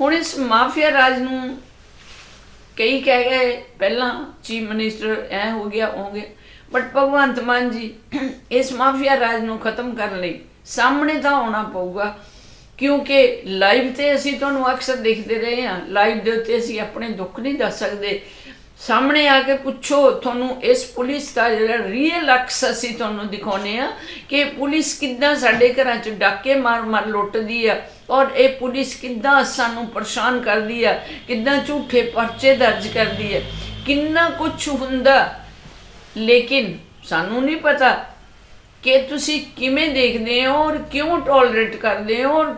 ਹੁਣ ਇਸ ਮਾਫੀਆ ਰਾਜ ਨੂੰ ਕਈ ਕਹਿ ਗਏ, ਪਹਿਲਾਂ ਚੀਫ ਮਿਨਿਸਟਰ ਐ ਹੋ ਗਿਆ ਹੋ ਗਿਆ। ਬਟ ਭਗਵੰਤ ਮਾਨ ਜੀ ਇਸ ਮਾਫੀਆ ਰਾਜ ਨੂੰ ਖਤਮ ਕਰਨ ਲਈ ਸਾਹਮਣੇ ਤਾਂ ਆਉਣਾ ਪਊਗਾ, ਕਿਉਂਕਿ ਲਾਈਵ ਤੇ ਅਸੀਂ ਤੁਹਾਨੂੰ ਅਕਸਰ ਦੇਖਦੇ ਰਹੇ ਹਾਂ। ਲਾਈਵ ਦੇ ਉੱਤੇ ਅਸੀਂ ਆਪਣੇ ਦੁੱਖ ਨਹੀਂ ਦੱਸ ਸਕਦੇ। ਸਾਹਮਣੇ ਆ ਕੇ ਪੁੱਛੋ, ਤੁਹਾਨੂੰ ਇਸ ਪੁਲਿਸ ਦਾ ਜਿਹੜਾ ਰੀਅਲ ਅਕਸ ਅਸੀਂ ਤੁਹਾਨੂੰ ਦਿਖਾਉਨੇ ਆ ਕਿ ਪੁਲਿਸ ਕਿੱਦਾਂ ਸਾਡੇ ਘਰਾਂ 'ਚ ਡਾਕੇ ਮਾਰ ਮਾਰ ਲੁੱਟਦੀ ਆ ਔਰ ਇਹ ਪੁਲਿਸ ਕਿੱਦਾਂ ਸਾਨੂੰ ਪਰੇਸ਼ਾਨ ਕਰਦੀ ਆ, ਕਿੱਦਾਂ ਝੂਠੇ ਪਰਚੇ ਦਰਜ ਕਰਦੀ ਹੈ ਕਿੰਨਾ ਕੁਝ ਹੁੰਦਾ, ਲੇਕਿਨ ਸਾਨੂੰ ਨਹੀਂ ਪਤਾ ਕਿ ਤੁਸੀਂ ਕਿਵੇਂ ਦੇਖਦੇ ਹੋ ਔਰ ਕਿਉਂ ਟੋਲਰੇਟ ਕਰਦੇ ਹੋ ਔਰ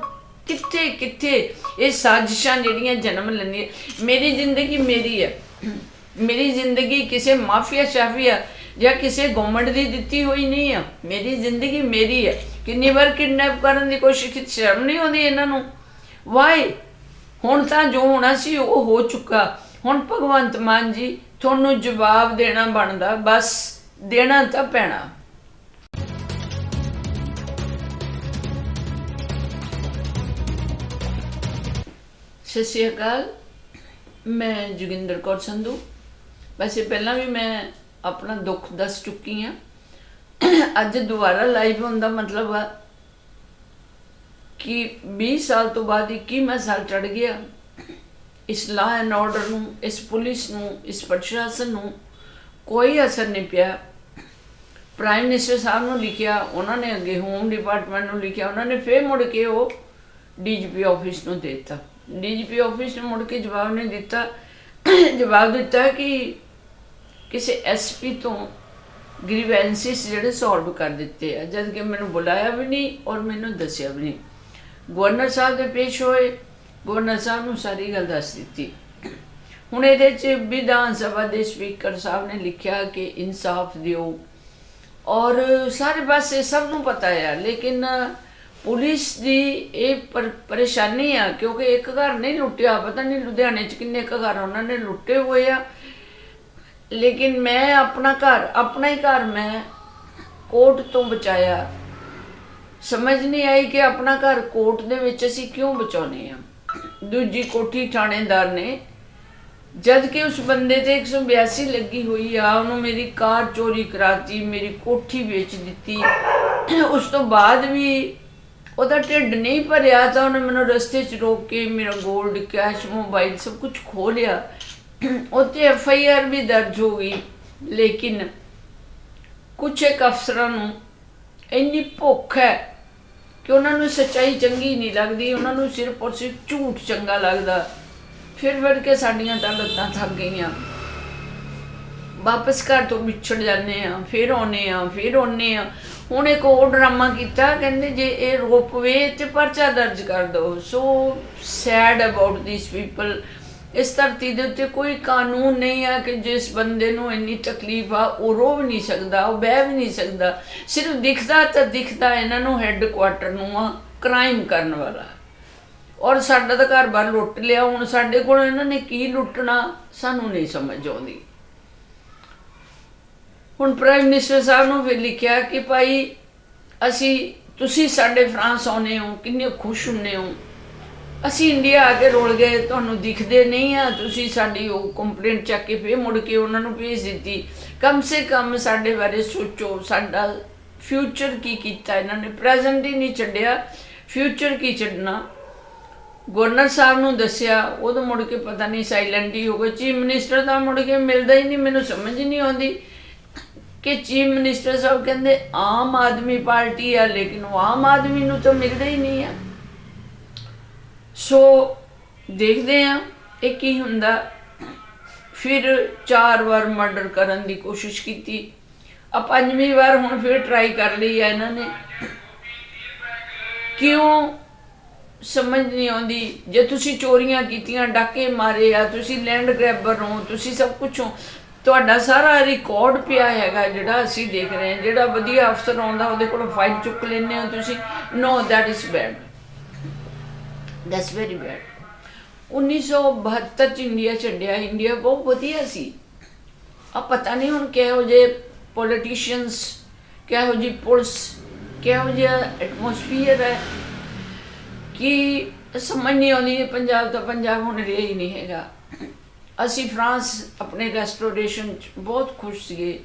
ਕਿੱਥੇ ਕਿੱਥੇ ਇਹ ਸਾਜ਼ਿਸ਼ਾਂ ਜਿਹੜੀਆਂ ਜਨਮ ਲੈਂਦੀਆਂ। ਮੇਰੀ ਜ਼ਿੰਦਗੀ ਮੇਰੀ ਹੈ ਮੇਰੀ ਜ਼ਿੰਦਗੀ ਕਿਸੇ ਮਾਫੀਆ ਸ਼ਾਫੀਆ ਜਾਂ ਕਿਸੇ ਗਵਰਨਮੈਂਟ ਦੀ ਦਿੱਤੀ ਹੋਈ ਨਹੀਂ ਆ। ਮੇਰੀ ਜ਼ਿੰਦਗੀ ਮੇਰੀ ਹੈ ਕਿੰਨੀ ਵਾਰ ਕਿਡਨੈਪ ਕਰਨ ਦੀ ਕੋਸ਼ਿਸ਼ ਕੀਤੀ, ਸ਼ਰਮ ਨਹੀਂ ਆਉਂਦੀ ਇਹਨਾਂ ਨੂੰ? ਵਾਈ ਹੁਣ ਤਾਂ ਜੋ ਹੋਣਾ ਸੀ ਉਹ ਹੋ ਚੁੱਕਾ। ਹੁਣ ਭਗਵੰਤ ਮਾਨ ਜੀ ਤੁਹਾਨੂੰ ਜਵਾਬ ਦੇਣਾ ਬਣਦਾ, ਬਸ ਦੇਣਾ ਤਾਂ ਪੈਣਾ। ਸਤਿ ਸ਼੍ਰੀ ਅਕਾਲ, ਮੈਂ ਜੋਗਿੰਦਰ ਕੌਰ ਸੰਧੂ। ਵੈਸੇ ਪਹਿਲਾਂ ਵੀ ਮੈਂ ਆਪਣਾ ਦੁੱਖ ਦੱਸ ਚੁੱਕੀ ਆ ਅੱਜ ਦੁਬਾਰਾ ਲਾਈਵ ਹੋਣ ਦਾ ਮਤਲਬ ਆ ਕਿ 20 ਸਾਲ ਤੋਂ ਬਾਅਦ 21ਵਾਂ ਸਾਲ ਚੜ ਗਿਆ। ਇਸ ਲਾ ਐਂਡ ਆਰਡਰ ਨੂੰ, ਇਸ ਪੁਲਿਸ ਨੂੰ, ਇਸ ਪ੍ਰਸ਼ਾਸਨ ਨੂੰ ਕੋਈ ਅਸਰ ਨਹੀਂ ਪਿਆ। ਪ੍ਰਾਈਮ ਮਿਨਿਸਟਰ ਸਾਹਿਬ ਨੂੰ ਲਿਖਿਆ, ਉਹਨਾਂ ਨੇ ਅੱਗੇ ਹੋਮ ਡਿਪਾਰਟਮੈਂਟ ਨੂੰ ਲਿਖਿਆ, ਉਹਨਾਂ ਨੇ ਫੇਰ ਮੁੜ ਕੇ ਉਹ ਡੀਜੀਪੀ ਆਫਿਸ ਨੂੰ ਦੇ ਦਿੱਤਾ। ਡੀਜੀਪੀ ਆਫਿਸ ਨੂੰ ਮੁੜ ਕੇ ਜਵਾਬ ਨਹੀਂ ਦਿੱਤਾ। ਜਵਾਬ ਦਿੱਤਾ ਕਿ ਕਿਸੇ ਐਸਪੀ ਤੋਂ ਗ੍ਰੀਵੈਂਸਿਸ ਜਿਹੜੇ ਸੋਲਵ ਕਰ ਦਿੱਤੇ ਆ, ਜਦ ਕਿ ਮੈਨੂੰ ਬੁਲਾਇਆ ਵੀ ਨਹੀਂ ਔਰ ਮੈਨੂੰ ਦੱਸਿਆ ਵੀ ਨਹੀਂ। ਗਵਰਨਰ ਸਾਹਿਬ ਦੇ ਪੇਸ਼ ਹੋਏ, ਗਵਰਨਰ ਸਾਹਿਬ ਨੂੰ ਸਾਰੀ ਗੱਲ ਦੱਸ ਦਿੱਤੀ। ਹੁਣ ਇਹਦੇ ਚ ਵਿਧਾਨ ਸਭਾ ਦੇ ਸਪੀਕਰ ਸਾਹਿਬ ਨੇ ਲਿਖਿਆ ਕਿ ਇਨਸਾਫ ਦਿਓ। ਔਰ ਸਾਰੇ ਪਾਸੇ ਸਭ ਨੂੰ ਪਤਾ ਹੈ ਲੇਕਿਨ ਪੁਲਿਸ ਦੀ ਇਹ ਪਰੇਸ਼ਾਨੀ ਆ, ਕਿਉਂਕਿ ਇੱਕ ਘਰ ਨਹੀਂ ਲੁੱਟਿਆ, ਪਤਾ ਨਹੀਂ ਲੁਧਿਆਣੇ ਚ ਕਿੰਨੇ ਕੁ ਘਰ ਉਹਨਾਂ ਨੇ ਲੁੱਟੇ ਹੋਏ ਆ। ਲੇਕਿਨ ਮੈਂ ਆਪਣਾ ਘਰ, ਆਪਣਾ ਹੀ ਘਰ ਮੈਂ ਕੋਰਟ ਤੋਂ ਬਚਾਇਆ। ਸਮਝ ਨਹੀਂ ਆਈ ਕਿ ਆਪਣਾ ਘਰ ਕੋਰਟ ਦੇ ਵਿੱਚ ਅਸੀਂ ਕਿਉਂ ਬਚਾਉਨੇ ਆ ਦੂਜੀ ਕੋਠੀ ਥਾਣੇਦਾਰ ਨੇ, ਜਦ ਕਿ ਉਸ ਬੰਦੇ ਤੇ 182 ਲੱਗੀ ਹੋਈ ਆ, ਉਹਨੂੰ ਮੇਰੀ ਕਾਰ ਚੋਰੀ ਕਰਾਤੀ, ਮੇਰੀ ਕੋਠੀ ਵੇਚ ਦਿੱਤੀ। ਉਸ ਤੋਂ ਬਾਅਦ ਵੀ ਉਹਦਾ ਢਿੱਡ ਨਹੀਂ ਭਰਿਆ ਤਾਂ ਉਹਨੇ ਮੈਨੂੰ ਰਸਤੇ 'ਚ ਰੋਕ ਕੇ ਮੇਰਾ 골ਡ ਕੈਸ਼ ਮੋਬਾਈਲ ਸਭ ਕੁਝ ਖੋਹ ਲਿਆ। ਉੱਤੇ ਐਫ ਆਈ ਆਰ ਵੀ ਦਰਜ ਹੋ ਗਈ, ਲੇਕਿਨ ਕੁਝ ਇੱਕ ਅਫਸਰਾਂ ਨੂੰ ਇੰਨੀ ਭੁੱਖ ਹੈ ਕਿ ਉਹਨਾਂ ਨੂੰ ਸੱਚਾਈ ਚੰਗੀ ਨਹੀਂ ਲੱਗਦੀ, ਉਹਨਾਂ ਨੂੰ ਸਿਰਫ ਔਰ ਸਿਰਫ ਝੂਠ ਚੰਗਾ ਲੱਗਦਾ। ਫਿਰ ਫਿਰ ਕੇ ਸਾਡੀਆਂ ਤਾਂ ਲੱਤਾਂ ਥੱਕ ਗਈਆਂ। ਵਾਪਸ ਘਰ ਤੋਂ ਵਿਛੜ ਜਾਂਦੇ ਆ, ਫਿਰ ਆਉਨੇ ਆ, ਫਿਰ ਆਉਨੇ ਆ। ਹੁਣ ਇੱਕ ਹੋਰ ਡਰਾਮਾ ਕੀਤਾ, ਕਹਿੰਦੇ ਜੇ ਇਹ ਰੋਪਵੇ ਤੇ ਪਰਚਾ ਦਰਜ ਕਰ ਦੋ। So sad about these people ਇਸ ਧਰਤੀ ਦੇ ਉੱਤੇ ਕੋਈ ਕਾਨੂੰਨ ਨਹੀਂ ਆ ਕਿ ਜਿਸ ਬੰਦੇ ਨੂੰ ਇੰਨੀ ਤਕਲੀਫ ਆ, ਉਹ ਰੋ ਵੀ ਨਹੀਂ ਸਕਦਾ, ਉਹ ਬਹਿ ਵੀ ਨਹੀਂ ਸਕਦਾ। ਸਿਰਫ ਦਿਖਦਾ ਤਾਂ ਦਿਖਦਾ ਇਹਨਾਂ ਨੂੰ ਹੈੱਡ ਕੁਆਟਰ ਨੂੰ ਆ ਕ੍ਰਾਈਮ ਕਰਨ ਵਾਲਾ। ਔਰ ਸਾਡਾ ਤਾਂ ਘਰ-ਬਾਰ ਲੁੱਟ ਲਿਆ, ਹੁਣ ਸਾਡੇ ਕੋਲ ਇਹਨਾਂ ਨੇ ਕੀ ਲੁੱਟਣਾ, ਸਾਨੂੰ ਨਹੀਂ ਸਮਝ ਆਉਂਦੀ। ਹੁਣ ਪ੍ਰਾਈਮ ਮਿਨਿਸਟਰ ਸਾਹਿਬ ਨੂੰ ਵੀ ਲਿਖਿਆ ਕਿ ਭਾਈ, ਅਸੀਂ, ਤੁਸੀਂ ਸਾਡੇ ਫਰਾਂਸ ਆਉਨੇ ਹੋ, ਕਿੰਨੇ ਖੁਸ਼ ਹੁੰਨੇ ਹੋ। ਅਸੀਂ ਇੰਡੀਆ ਆ ਕੇ ਰੋਲ ਗਏ, ਤੁਹਾਨੂੰ ਦਿਖਦੇ ਨਹੀਂ ਆ। ਤੁਸੀਂ ਸਾਡੀ ਉਹ ਕੰਪਲੇਂਟ ਚੱਕ ਕੇ ਫੇਰ ਮੁੜ ਕੇ ਉਹਨਾਂ ਨੂੰ ਭੇਜ ਦਿੱਤੀ। ਕਮ ਸੇ ਕਮ ਸਾਡੇ ਬਾਰੇ ਸੋਚੋ, ਸਾਡਾ ਫਿਊਚਰ ਕੀ ਕੀਤਾ ਇਹਨਾਂ ਨੇ? ਪ੍ਰੈਜ਼ੈਂਟ ਹੀ ਨਹੀਂ ਛੱਡਿਆ। ਫਿਊਚਰ ਕੀ ਛੱਡਣਾ? ਗਵਰਨਰ ਸਾਹਿਬ ਨੂੰ ਦੱਸਿਆ, ਉਹ ਤਾਂ ਮੁੜ ਕੇ ਪਤਾ ਨਹੀਂ ਸਾਇਲੈਂਟ ਹੀ ਹੋ ਗਏ। ਚੀਫ ਮਿਨਿਸਟਰ ਤਾਂ ਮੁੜ ਕੇ ਮਿਲਦਾ ਹੀ ਨਹੀਂ, ਮੈਨੂੰ ਸਮਝ ਨਹੀਂ ਆਉਂਦੀ ਕਿ ਚੀਫ ਮਿਨਿਸਟਰ ਸਾਹਿਬ ਕਹਿੰਦੇ, ਆਮ ਆਦਮੀ ਪਾਰਟੀ ਆ, ਲੇਕਿਨ ਉਹ ਆਮ ਆਦਮੀ ਨੂੰ ਤਾਂ ਮਿਲਦਾ ਹੀ ਨਹੀਂ ਆ। ਸੋ ਦੇਖਦੇ ਆ ਇਹ ਕੀ ਹੁੰਦਾ। ਫਿਰ ਚਾਰ ਵਾਰ ਮਰਡਰ ਕਰਨ ਦੀ ਕੋਸ਼ਿਸ਼ ਕੀਤੀ। ਆ ਪੰਜਵੀਂ ਵਾਰ ਹੁਣ ਫਿਰ ਟਰਾਈ ਕਰ ਲਈ ਆ ਇਹਨਾਂ ਨੇ। ਕਿਉਂ ਸਮਝ ਨਹੀਂ ਆਉਂਦੀ? ਜੇ ਤੁਸੀਂ ਚੋਰੀਆਂ ਕੀਤੀਆਂ, ਡਾਕੇ ਮਾਰੇ ਆ, ਤੁਸੀਂ ਲੈਂਡ ਗ੍ਰੈਬਰ ਹੋ, ਤੁਸੀਂ ਸਭ ਕੁਝ ਹੋ, ਤੁਹਾਡਾ ਸਾਰਾ ਰਿਕਾਰਡ ਪਿਆ ਹੈਗਾ ਜਿਹੜਾ ਅਸੀਂ ਦੇਖ ਰਹੇ ਹਾਂ। ਜਿਹੜਾ ਵਧੀਆ ਅਫਸਰ ਆਉਂਦਾ, ਉਹਦੇ ਕੋਲ ਫਾਈਲ ਚੁੱਕ ਲੈਂਦੇ ਹੋ ਤੁਸੀਂ। No that is bad that's very bad 1972 ਚ ਇੰਡੀਆ ਛੱਡਿਆ। ਇੰਡੀਆ ਬਹੁਤ ਵਧੀਆ ਸੀ। ਆ ਪਤਾ ਨਹੀਂ ਹੁਣ ਕਿਹੋ ਜਿਹੇ ਪੋਲੀਟੀਸ਼ੀਅਨਸ ਕਿਹੋ ਜਿਹੀ ਪੁਲਿਸ, ਕਿਹੋ ਜਿਹਾ ਐਟਮੋਸਫੀਅਰ ਹੈ। ਕਿ ਸਮਝ ਨਹੀਂ ਆਉਂਦੀ ਪੰਜਾਬ ਤਾਂ ਪੰਜਾਬ ਹੁਣ ਰਿਹਾ ਹੀ ਨਹੀਂ ਹੈਗਾ। ਅਸੀਂ ਫਰਾਂਸ ਆਪਣੇ ਰੈਸਟੋਰੇਸ਼ਨ ਚ ਬਹੁਤ ਖੁਸ਼ ਸੀਗੇ।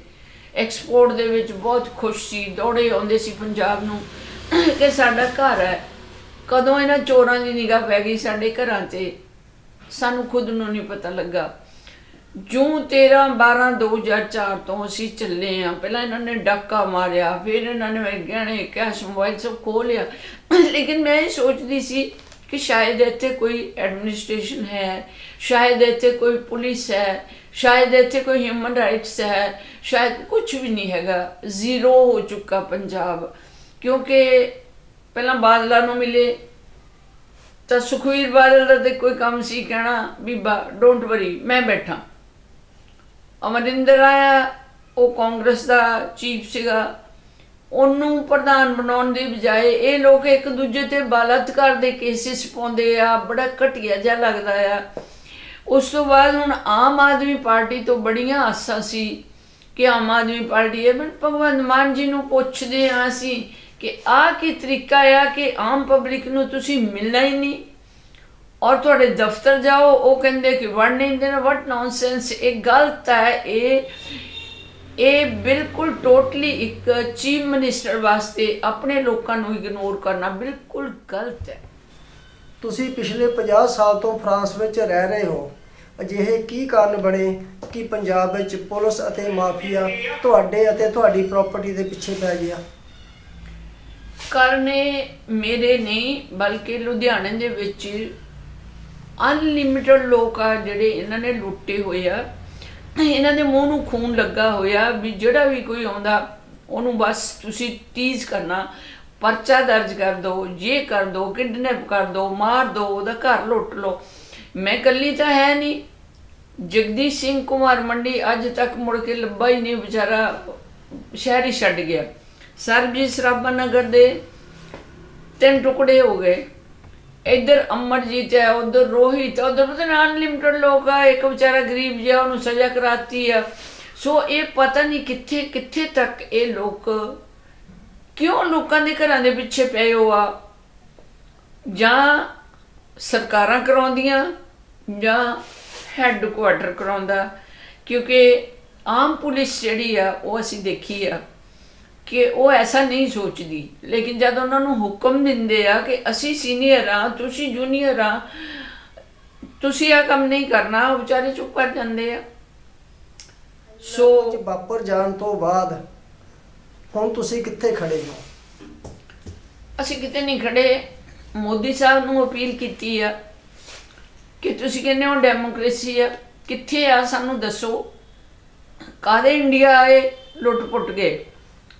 ਐਕਸਪੋਰਟ ਦੇ ਵਿੱਚ ਬਹੁਤ ਖੁਸ਼ ਸੀ। ਦੌੜੇ ਆਉਂਦੇ ਸੀ ਪੰਜਾਬ ਨੂੰ ਕਿ ਸਾਡਾ ਘਰ ਹੈ। ਕਦੋਂ ਇਹਨਾਂ ਚੋਰਾਂ ਦੀ ਨਿਗਾਹ ਪੈ ਗਈ ਸਾਡੇ ਘਰਾਂ ਤੇ, ਸਾਨੂੰ ਖੁਦ ਨੂੰ ਨਹੀਂ ਪਤਾ ਲੱਗਾ। ਜੂਨ 13 12 2004 ਤੋਂ ਅਸੀਂ ਚੱਲੇ ਆ। ਪਹਿਲਾਂ ਇਹਨਾਂ ਨੇ ਡਾਕਾ ਮਾਰਿਆ, ਫਿਰ ਇਹਨਾਂ ਨੇ ਮੇਰੇ ਗਹਿਣੇ ਕੈਸ਼, ਮੋਬਾਈਲ ਸਭ ਖੋਹ ਲਿਆ। ਲੇਕਿਨ ਮੈਂ ਇਹ ਸੋਚਦੀ ਸੀ ਕਿ ਸ਼ਾਇਦ ਇੱਥੇ ਕੋਈ ਐਡਮਿਨਿਸਟ੍ਰੇਸ਼ਨ ਹੈ, ਸ਼ਾਇਦ ਇੱਥੇ ਕੋਈ ਪੁਲਿਸ ਹੈ, ਸ਼ਾਇਦ ਇੱਥੇ ਕੋਈ ਹਿਊਮਨ ਰਾਈਟਸ ਹੈ, ਸ਼ਾਇਦ ਕੁਝ ਵੀ ਨਹੀਂ ਹੈਗਾ। ਜ਼ੀਰੋ ਹੋ ਚੁੱਕਾ ਪੰਜਾਬ। ਕਿਉਂਕਿ ਪਹਿਲਾਂ ਬਾਦਲਾਂ ਨੂੰ ਮਿਲੇ, ਤਾਂ ਸੁਖਵੀਰ ਬਾਦਲ ਦਾ ਤੇ ਕੋਈ ਕੰਮ ਸੀ ਕਹਿਣਾ ਬੀਬਾ ਡੋਂਟ ਵਰੀ ਮੈਂ ਬੈਠਾ। ਅਮਰਿੰਦਰ ਆਇਆ, ਉਹ ਕਾਂਗਰਸ ਦਾ ਚੀਫ ਸੀਗਾ। ਉਹਨੂੰ ਪ੍ਰਧਾਨ ਬਣਾਉਣ ਦੀ ਬਜਾਏ ਇਹ ਲੋਕ ਇੱਕ ਦੂਜੇ ਤੇ ਬਲਾਤਕਾਰ ਦੇ ਕੇਸਿਸ ਪਾਉਂਦੇ ਆ, ਬੜਾ ਘਟੀਆ ਜਿਹਾ ਲੱਗਦਾ ਆ। ਉਸ ਤੋਂ ਬਾਅਦ ਹੁਣ ਆਮ ਆਦਮੀ ਪਾਰਟੀ ਤੋਂ ਬੜੀਆਂ ਆਸਾਂ ਸੀ ਕਿ ਆਮ ਆਦਮੀ ਪਾਰਟੀ ਹੈ ਪਰ ਭਗਵੰਤ ਮਾਨ ਜੀ ਨੂੰ ਪੁੱਛਦੇ ਆ ਅਸੀਂ ਕਿ ਆਹ ਕੀ ਤਰੀਕਾ ਆ ਕਿ ਆਮ ਪਬਲਿਕ ਨੂੰ ਤੁਸੀਂ ਮਿਲਣਾ ਹੀ ਨਹੀਂ। ਔਰ ਤੁਹਾਡੇ ਦਫ਼ਤਰ ਜਾਓ, ਉਹ ਕਹਿੰਦੇ ਕਿ ਵਟ ਨਹੀਂ ਦੇਣਾ ਵਟ ਨੌਨਸੈਂਸ ਇਹ ਗਲਤ ਹੈ, ਇਹ ਇਹ ਬਿਲਕੁਲ ਟੋਟਲੀ ਇੱਕ ਚੀਫ ਮਿਨਿਸਟਰ ਵਾਸਤੇ ਆਪਣੇ ਲੋਕਾਂ ਨੂੰ ਇਗਨੋਰ ਕਰਨਾ ਬਿਲਕੁਲ ਗਲਤ ਹੈ। ਤੁਸੀਂ ਪਿਛਲੇ 50 ਸਾਲ ਤੋਂ ਫਰਾਂਸ ਵਿੱਚ ਰਹਿ ਰਹੇ ਹੋ। ਅਜਿਹੇ ਕੀ ਕਾਰਨ ਬਣੇ ਕਿ ਪੰਜਾਬ ਵਿੱਚ ਪੁਲਿਸ ਅਤੇ ਮਾਫੀਆ ਤੁਹਾਡੇ ਅਤੇ ਤੁਹਾਡੀ ਪ੍ਰਾਪਰਟੀ ਦੇ ਪਿੱਛੇ ਪੈ ਗਿਆ? ਕਰਨੇ ਮੇਰੇ ਨਹੀਂ, ਬਲਕਿ ਲੁਧਿਆਣੇ ਦੇ ਵਿੱਚ ਅਨਲਿਮਿਟਡ ਲੋਕ ਆ ਜਿਹੜੇ ਇਹਨਾਂ ਨੇ ਲੁੱਟੇ ਹੋਏ ਆ। ਇਹਨਾਂ ਦੇ ਮੂੰਹ ਨੂੰ ਖੂਨ ਲੱਗਾ ਹੋਇਆ ਵੀ ਜਿਹੜਾ ਵੀ ਕੋਈ ਆਉਂਦਾ, ਉਹਨੂੰ ਬਸ ਤੁਸੀਂ ਟੀਜ਼ ਕਰਨਾ, ਪਰਚਾ ਦਰਜ ਕਰ ਦਿਓ ਇਹ ਕਰ ਦਿਓ ਕਿਡਨੈਪ ਕਰ ਦਿਓ ਮਾਰ ਦਿਓ ਉਹਦਾ ਘਰ ਲੁੱਟ ਲਓ। ਮੈਂ ਕੱਲੀ ਤਾਂ ਹੈ ਨਹੀਂ। ਜਗਦੀਸ਼ ਸਿੰਘ ਕੁਮਾਰ ਮੰਡੀ ਅੱਜ ਤੱਕ ਮੁੜ ਕੇ ਲੱਭਾ ਹੀ ਨਹੀਂ, ਵਿਚਾਰਾ ਸ਼ਹਿਰ ਹੀ ਛੱਡ ਗਿਆ। ਸਰਬਜੀਤ ਸਰਾਭਾ ਨਗਰ ਦੇ ਤਿੰਨ ਟੁਕੜੇ ਹੋ ਗਏ। ਇੱਧਰ ਅਮਰਜੀਤ ਹੈ, ਉਧਰ ਰੋਹਿਤ ਉਧਰ ਪਤਾ ਨਾ ਅਨਲਿਮਿਟਡ ਲੋਕ ਆ, ਇੱਕ ਵਿਚਾਰਾ ਗਰੀਬ ਜਿਹਾ, ਉਹਨੂੰ ਸਜ਼ਾ ਕਰਾਤੀ ਆ। ਸੋ ਇਹ ਪਤਾ ਨਹੀਂ ਕਿੱਥੇ ਕਿੱਥੇ ਤੱਕ ਇਹ ਲੋਕ, ਕਿਉਂ ਲੋਕਾਂ ਦੇ ਘਰਾਂ ਦੇ ਪਿੱਛੇ ਪਏ ਹੋ ਆ? ਜਾਂ ਸਰਕਾਰਾਂ ਕਰਾਉਂਦੀਆਂ, ਜਾਂ ਹੈੱਡਕੁਆਟਰ ਕਰਾਉਂਦਾ, ਕਿਉਂਕਿ ਆਮ ਪੁਲਿਸ ਜਿਹੜੀ ਆ, ਉਹ ਅਸੀਂ ਦੇਖੀ ਆ। ਕਿ ਉਹ ਐਸਾ ਨਹੀਂ ਸੋਚਦੀ। ਲੇਕਿਨ ਜਦ ਉਹਨਾਂ ਨੂੰ ਹੁਕਮ ਦਿੰਦੇ ਆ ਕਿ ਅਸੀਂ ਸੀਨੀਅਰ ਆ ਤੁਸੀਂ ਜੂਨੀਅਰ ਆ ਤੁਸੀਂ ਆ ਕੰਮ ਨਹੀਂ ਕਰਨਾ ਉਹ ਵਿਚਾਰੇ ਚੁੱਪ ਕਰ ਜਾਂਦੇ ਆ। ਸੋ ਵਾਪਰ ਜਾਣ ਤੋਂ ਬਾਅਦ ਹੁਣ ਤੁਸੀਂ ਕਿੱਥੇ ਖੜੇ ਹੋ? ਅਸੀਂ ਕਿਤੇ ਨਹੀਂ ਖੜੇ। ਮੋਦੀ ਸਾਹਿਬ ਨੂੰ ਅਪੀਲ ਕੀਤੀ ਆ ਕਿ ਤੁਸੀਂ ਕਹਿੰਦੇ ਹੋ ਡੈਮੋਕ੍ਰੇਸੀ ਆ। ਕਿੱਥੇ ਆ ਸਾਨੂੰ ਦੱਸੋ। ਕਾਦੇ ਇੰਡੀਆ ਆਏ ਲੁੱਟ ਪੁੱਟ ਗਏ?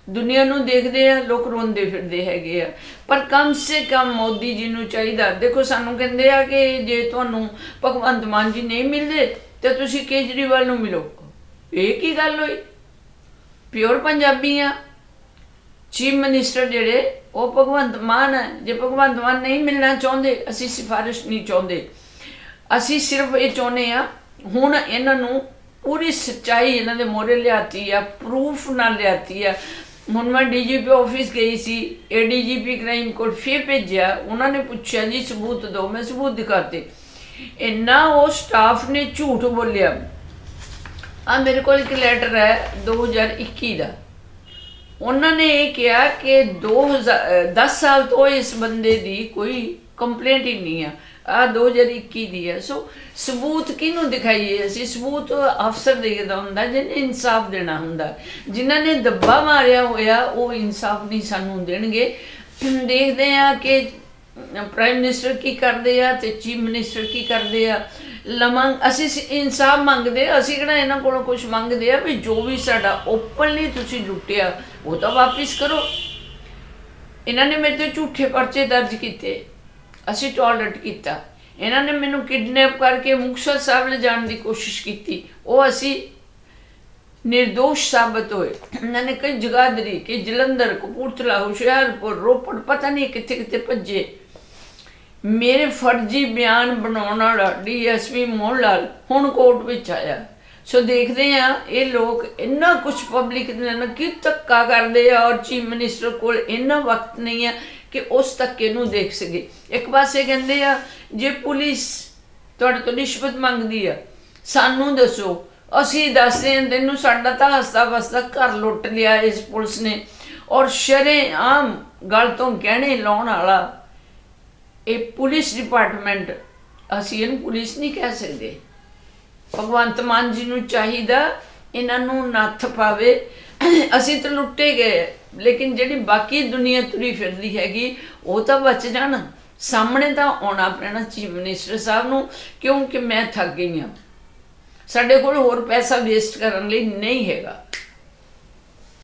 ਦੁਨੀਆ ਨੂੰ ਦੇਖਦੇ ਆ, ਲੋਕ ਰੋਂਦੇ ਫਿਰਦੇ ਹੈਗੇ ਆ। ਪਰ ਕਮ ਸੇ ਕਮ ਮੋਦੀ ਜੀ ਨੂੰ ਚਾਹੀਦਾ। ਦੇਖੋ, ਸਾਨੂੰ ਕਹਿੰਦੇ ਆ ਕਿ ਜੇ ਤੁਹਾਨੂੰ ਭਗਵੰਤ ਮਾਨ ਜੀ ਨਹੀਂ ਮਿਲਦੇ, ਤੇ ਤੁਸੀਂ ਕੇਜਰੀਵਾਲ ਨੂੰ ਮਿਲੋ। ਇਹ ਕੀ ਗੱਲ ਹੋਈ? ਪਿਓਰ ਪੰਜਾਬੀ ਆ। ਚੀਫ ਮਿਨਿਸਟਰ ਜਿਹੜੇ, ਉਹ ਭਗਵੰਤ ਮਾਨ ਹੈ ਜੇ ਭਗਵੰਤ ਮਾਨ ਨਹੀਂ ਮਿਲਣਾ ਚਾਹੁੰਦੇ, ਅਸੀਂ ਸਿਫਾਰਿਸ਼ ਨਹੀਂ ਚਾਹੁੰਦੇ। ਅਸੀਂ ਸਿਰਫ ਇਹ ਚਾਹੁੰਦੇ ਆ, ਹੁਣ ਇਹਨਾਂ ਨੂੰ ਪੂਰੀ ਸੱਚਾਈ ਇਹਨਾਂ ਦੇ ਮੋਰੇ ਲਿਆਤੀ ਆ ਪ੍ਰੂਫ ਨਾਲ ਲਿਆਤੀ ਆ। ਹੁਣ ਮੈਂ ਡੀਜੀਪੀ ਆਫਿਸ ਗਈ ਸੀ ਏਡੀਜੀਪੀ ਕ੍ਰਾਈਮ ਕੋਲ ਫੇਰ ਭੇਜਿਆ, ਉਹਨਾਂ ਨੇ ਪੁੱਛਿਆ ਜੀ ਸਬੂਤ ਦਿਓ, ਮੈਂ ਸਬੂਤ ਦਿਖਾਤੇ। ਇੰਨਾ ਉਹ ਸਟਾਫ ਨੇ ਝੂਠ ਬੋਲਿਆ। ਆ ਮੇਰੇ ਕੋਲ ਇੱਕ ਲੈਟਰ ਹੈ 2021 ਦਾ। ਉਹਨਾਂ ਨੇ ਇਹ ਕਿਹਾ ਕਿ 2010 ਸਾਲ ਤੋਂ ਇਸ ਬੰਦੇ ਦੀ ਕੋਈ ਕੰਪਲੇਂਟ ਹੀ ਨਹੀਂ ਆ। ਆ 2021 ਦੀ ਹੈ ਸੋ ਸਬੂਤ ਕਿਹਨੂੰ ਦਿਖਾਈਏ ਅਸੀਂ? ਸਬੂਤ ਅਫਸਰ ਦੇਖਦਾ ਹੁੰਦਾ, ਜਿਹਨੇ ਇਨਸਾਫ ਦੇਣਾ ਹੁੰਦਾ। ਜਿਨ੍ਹਾਂ ਨੇ ਦੱਬਾ ਮਾਰਿਆ ਹੋਇਆ, ਉਹ ਇਨਸਾਫ ਨਹੀਂ ਸਾਨੂੰ ਦੇਣਗੇ। ਦੇਖਦੇ ਆ ਕਿ ਪ੍ਰਾਈਮ ਮਿਨਿਸਟਰ ਕੀ ਕਰਦੇ ਆ ਤੇ ਚੀਫ ਮਿਨਿਸਟਰ ਕੀ ਕਰਦੇ ਆ। ਲਮੰਗ ਅਸੀਂ ਇਨਸਾਫ ਮੰਗਦੇ ਅਸੀਂ ਕਿਹੜਾ ਇਹਨਾਂ ਕੋਲੋਂ ਕੁਝ ਮੰਗਦੇ ਆ ਵੀ ਜੋ ਵੀ ਸਾਡਾ ਓਪਨਲੀ ਤੁਸੀਂ ਲੁੱਟਿਆ, ਉਹ ਤਾਂ ਵਾਪਿਸ ਕਰੋ। ਇਹਨਾਂ ਨੇ ਮੇਰੇ ਤੇ ਝੂਠੇ ਪਰਚੇ ਦਰਜ ਕੀਤੇ। ਅਸੀਂ ਟਾਲਰੇਟ ਕੀਤਾ। ਇਹਨਾਂ ਨੇ ਮੈਨੂੰ ਕਿਡਨੈਪ ਕਰਕੇ ਮੁਕਤਸਰ ਸਾਹਿਬ ਲੈ ਜਾਣ ਦੀ ਕੋਸ਼ਿਸ਼ ਕੀਤੀ। ਉਹ ਅਸੀਂ ਨਿਰਦੋਸ਼ ਸਾਬਤ ਹੋਏ। ਇਹਨਾਂ ਨੇ ਕਈ ਜਗਾਦਰੀ ਕਿ ਜਲੰਧਰ, ਕਪੂਰਥਲਾ, ਹੁਸ਼ਿਆਰਪੁਰ, ਰੋਪੜ, ਪਤਾ ਨਹੀਂ ਕਿੱਥੇ ਕਿੱਥੇ ਭੱਜੇ। ਮੇਰੇ ਫਰਜ਼ੀ ਬਿਆਨ ਬਣਾਉਣ ਵਾਲਾ ਡੀਐਸਪੀ ਮੋਹਨ ਲਾਲ ਹੁਣ ਕੋਰਟ ਵਿੱਚ ਆਇਆ। ਸੋ ਦੇਖਦੇ ਆ ਇਹ ਲੋਕ ਇੰਨਾ ਕੁਝ ਪਬਲਿਕ ਦੇ ਨਾਲ ਕੀ ਧੱਕਾ ਕਰਦੇ ਆ ਔਰ ਚੀਫ ਮਿਨਿਸਟਰ ਕੋਲ ਇੰਨਾ ਵਕਤ ਨਹੀਂ ਆ ਕਿ ਉਸ ਧੱਕੇ ਨੂੰ ਦੇਖ ਸਕੇ। ਇੱਕ ਪਾਸੇ ਕਹਿੰਦੇ ਆ, ਜੇ ਪੁਲਿਸ ਤੁਹਾਡੇ ਤੋਂ ਰਿਸ਼ਵਤ ਮੰਗਦੀ ਆ, ਸਾਨੂੰ ਦੱਸੋ, ਅਸੀਂ ਦੱਸਦੇ ਹਾਂ, ਤੈਨੂੰ ਸਾਡਾ ਤਾਂ ਹਸਤਾ ਵਸਤਾ ਘਰ ਲੁੱਟ ਲਿਆ ਇਸ ਪੁਲਿਸ ਨੇ। ਔਰ ਸ਼ਰੇ ਆਮ ਗੱਲ ਤੋਂ ਗਹਿਣੇ ਲਾਉਣ ਵਾਲਾ ਇਹ ਪੁਲਿਸ ਡਿਪਾਰਟਮੈਂਟ, ਅਸੀਂ ਇਹਨੂੰ ਪੁਲਿਸ ਨਹੀਂ ਕਹਿ ਸਕਦੇ। ਭਗਵੰਤ ਮਾਨ ਜੀ ਨੂੰ ਚਾਹੀਦਾ ਇਹਨਾਂ ਨੂੰ ਨੱਥ ਪਾਵੇ। ਅਸੀਂ ਤਾਂ ਲੁੱਟੇ ਗਏ, ਲੇਕਿਨ ਜਿਹੜੀ ਬਾਕੀ ਦੁਨੀਆ ਤੁਰੀ ਫਿਰਦੀ ਹੈਗੀ, ਉਹ ਤਾਂ ਬਚ ਜਾਣ। ਸਾਹਮਣੇ ਤਾਂ ਆਉਣਾ ਪੈਣਾ ਚੀਫ ਮਿਨਿਸਟਰ ਸਾਹਿਬ ਨੂੰ, ਕਿਉਂਕਿ ਮੈਂ ਥੱਕ ਗਈ ਹਾਂ। ਸਾਡੇ ਕੋਲ ਹੋਰ ਪੈਸਾ ਵੇਸਟ ਕਰਨ ਲਈ ਨਹੀਂ ਹੈਗਾ।